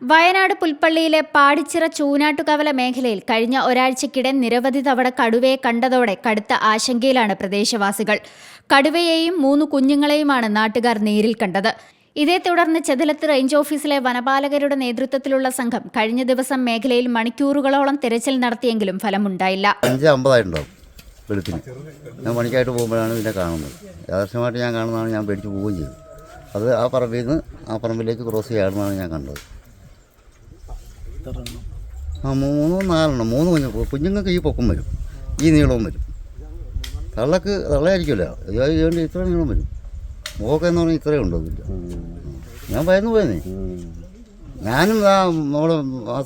വയനാട് പുൽപ്പള്ളിയിലെ പാടിച്ചിറ ചൂനാട്ടുകവല മേഖലയിൽ കഴിഞ്ഞ ഒരാഴ്ചക്കിടെ നിരവധി തവണ കടുവയെ കണ്ടതോടെ കടുത്ത ആശങ്കയിലാണ് പ്രദേശവാസികൾ. കടുവയെയും മൂന്ന് കുഞ്ഞുങ്ങളെയുമാണ് നാട്ടുകാർ നേരിൽ കണ്ടത്. ഇതേ തുടർന്ന് ചെതലത്ത് റേഞ്ച് ഓഫീസിലെ വനപാലകരുടെ നേതൃത്വത്തിലുള്ള സംഘം കഴിഞ്ഞ ദിവസം മേഖലയിൽ മണിക്കൂറുകളോളം തിരച്ചിൽ നടത്തിയെങ്കിലും ഫലമുണ്ടായില്ല. അഞ്ച് അമ്പതായിട്ടുണ്ടാവും വെളുപ്പിന്. ഞാൻ പണിക്കായിട്ട് പോകുമ്പോഴാണ് ഇതിനെ കാണുന്നത്. യാദർശമായിട്ട് ഞാൻ കാണുന്നതാണ് ഞാൻ പേടിച്ച് പോവുകയും ചെയ്തു. അത് ആ പറമ്പിൽ നിന്ന് ആ പറമ്പിലേക്ക് ക്രോസ് ചെയ്യാറുന്നതാണ് ഞാൻ കണ്ടത്. ആ മൂന്നോ നാലെണ്ണം. മൂന്ന് കുഞ്ഞു കുഞ്ഞുങ്ങൾക്ക് ഈ പൊക്കം വരും. ഈ നീളവും വരും. തള്ളക്ക് തള്ളയായിരിക്കുമല്ലോ. ഇതുകൊണ്ട് ഇത്ര നീളം വരും. മുഖമൊക്കെ എന്ന് പറഞ്ഞാൽ ഇത്രയും ഉണ്ടോ ഞാൻ ഭയന്നു പോയെന്നേ ഞാനും ആ നമ്മൾ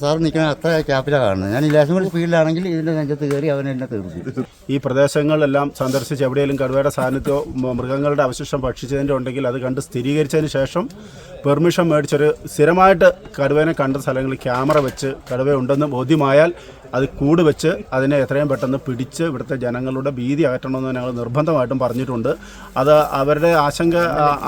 സാറ് നിൽക്കുന്ന അത്ര ക്യാപ്പിലാണ് കാണുന്നത്. ഞാൻ ലേശം കൂടി സ്പീഡിലാണെങ്കിൽ ഇതിന്റെ നെഞ്ചത്ത് കയറി അവൻ എന്നെ തീർക്കും. ഈ പ്രദേശങ്ങളിലെല്ലാം സന്ദർശിച്ച് എവിടെയെങ്കിലും കടുവയുടെ സാന്നിധ്യമോ മൃഗങ്ങളുടെ അവശിഷ്ടം ഭക്ഷിച്ചതിന്റെ ഉണ്ടെങ്കിൽ അത് കണ്ട് സ്ഥിരീകരിച്ചതിന് ശേഷം പെർമിഷൻ മേടിച്ചൊരു സ്ഥിരമായിട്ട് കടുവേനെ കണ്ട സ്ഥലങ്ങളിൽ ക്യാമറ വെച്ച് കടുവ ഉണ്ടെന്ന് ബോധ്യമായാൽ അത് കൂട് വെച്ച് അതിനെ എത്രയും പെട്ടെന്ന് പിടിച്ച് ഇവിടുത്തെ ജനങ്ങളുടെ ഭീതി അകറ്റണമെന്ന് ഞങ്ങൾ നിർബന്ധമായിട്ടും പറഞ്ഞിട്ടുണ്ട്. അത് അവരുടെ ആശങ്ക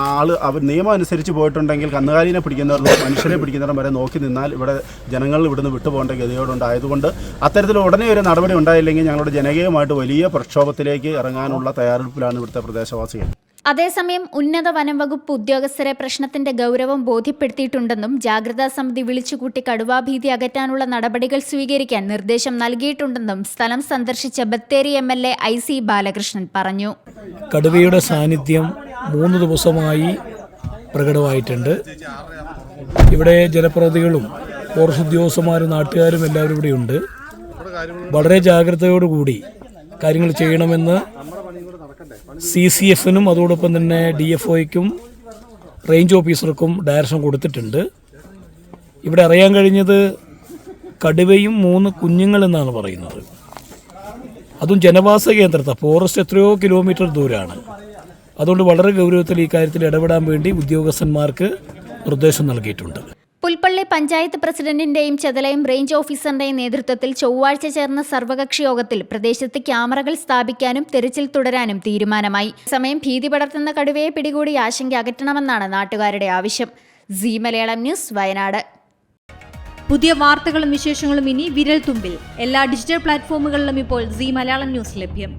ആൾ അവർ നിയമം അനുസരിച്ച് പോയിട്ടുണ്ടെങ്കിൽ കന്നുകാലിനെ പിടിക്കുന്നവർ മനുഷ്യരെ പിടിക്കുന്നവർ വരെ നോക്കി നിന്നാൽ ഇവിടെ ജനങ്ങൾ ഇവിടുന്ന് വിട്ടുപോകേണ്ട ഗതിയോടുണ്ടായതുകൊണ്ട് അത്തരത്തിൽ ഉടനെ ഒരു നടപടി ഉണ്ടായില്ലെങ്കിൽ ഞങ്ങളുടെ ജനകീയമായിട്ട് വലിയ പ്രക്ഷോഭത്തിലേക്ക് ഇറങ്ങാനുള്ള തയ്യാറെടുപ്പിലാണ് ഇവിടുത്തെ പ്രദേശവാസികൾ. അതേസമയം ഉന്നത വനംവകുപ്പ് ഉദ്യോഗസ്ഥരെ പ്രശ്നത്തിന്റെ ഗൗരവം ബോധ്യപ്പെടുത്തിയിട്ടുണ്ടെന്നും ജാഗ്രതാ സമിതി വിളിച്ചുകൂട്ടി കടുവാഭീതി അകറ്റാനുള്ള നടപടികൾ സ്വീകരിക്കാൻ നിർദ്ദേശം നൽകിയിട്ടുണ്ടെന്നും സ്ഥലം സന്ദർശിച്ച Bathery M L A I C Balakrishnan പറഞ്ഞു. കടുവയുടെ സാന്നിധ്യം മൂന്ന് ദിവസമായി പ്രകടമായിട്ടുണ്ട്. ഇവിടെ ജനപ്രതികളും ഫോറസ്റ്റ് ഉദ്യോഗസ്ഥന്മാരും നാട്ടുകാരും എല്ലാവരും ഇവിടെയുണ്ട്. വളരെ ജാഗ്രതയോടുകൂടി കാര്യങ്ങൾ ചെയ്യണമെന്ന് സി സി എഫിനും അതോടൊപ്പം തന്നെ ഡി എഫ് ഒയ്ക്കും റേഞ്ച് ഓഫീസർക്കും ഡയറക്ഷൻ കൊടുത്തിട്ടുണ്ട്. ഇവിടെ അറിയാൻ കഴിഞ്ഞത് കടുവയും മൂന്ന് കുഞ്ഞുങ്ങളെന്നാണ് പറയുന്നത്. അതും ജനവാസ കേന്ദ്രത്താണ് ഫോറസ്റ്റ് എത്രയോ കിലോമീറ്റർ ദൂരമാണ് അതുകൊണ്ട് വളരെ ഗൗരവത്തിൽ ഈ കാര്യത്തിൽ ഇടപെടാൻ വേണ്ടി ഉദ്യോഗസ്ഥന്മാർക്ക് നിർദ്ദേശം നൽകിയിട്ടുണ്ട്. പുൽപ്പള്ളി പഞ്ചായത്ത് പ്രസിഡന്റിന്റെയും ചെതലയം റേഞ്ച് ഓഫീസറിന്റെയും നേതൃത്വത്തിൽ ചൊവ്വാഴ്ച ചേർന്ന സർവകക്ഷി യോഗത്തിൽ പ്രദേശത്ത് ക്യാമറകൾ സ്ഥാപിക്കാനും തെരച്ചിൽ തുടരാനും തീരുമാനമായി. സമയം ഭീതി പടർത്തുന്ന കടുവയെ പിടികൂടി ആശങ്ക അകറ്റണമെന്നാണ് നാട്ടുകാരുടെ ആവശ്യം. C Malayalam news Wayanad. പുതിയ വാർത്തകളും വിശേഷങ്ങളും ഇനി വിരൽ തുമ്പിൽ എല്ലാ ഡിജിറ്റൽ പ്ലാറ്റ്ഫോമുകളിലും ഇപ്പോൾ സി മലയാളം ന്യൂസ് ലഭ്യം.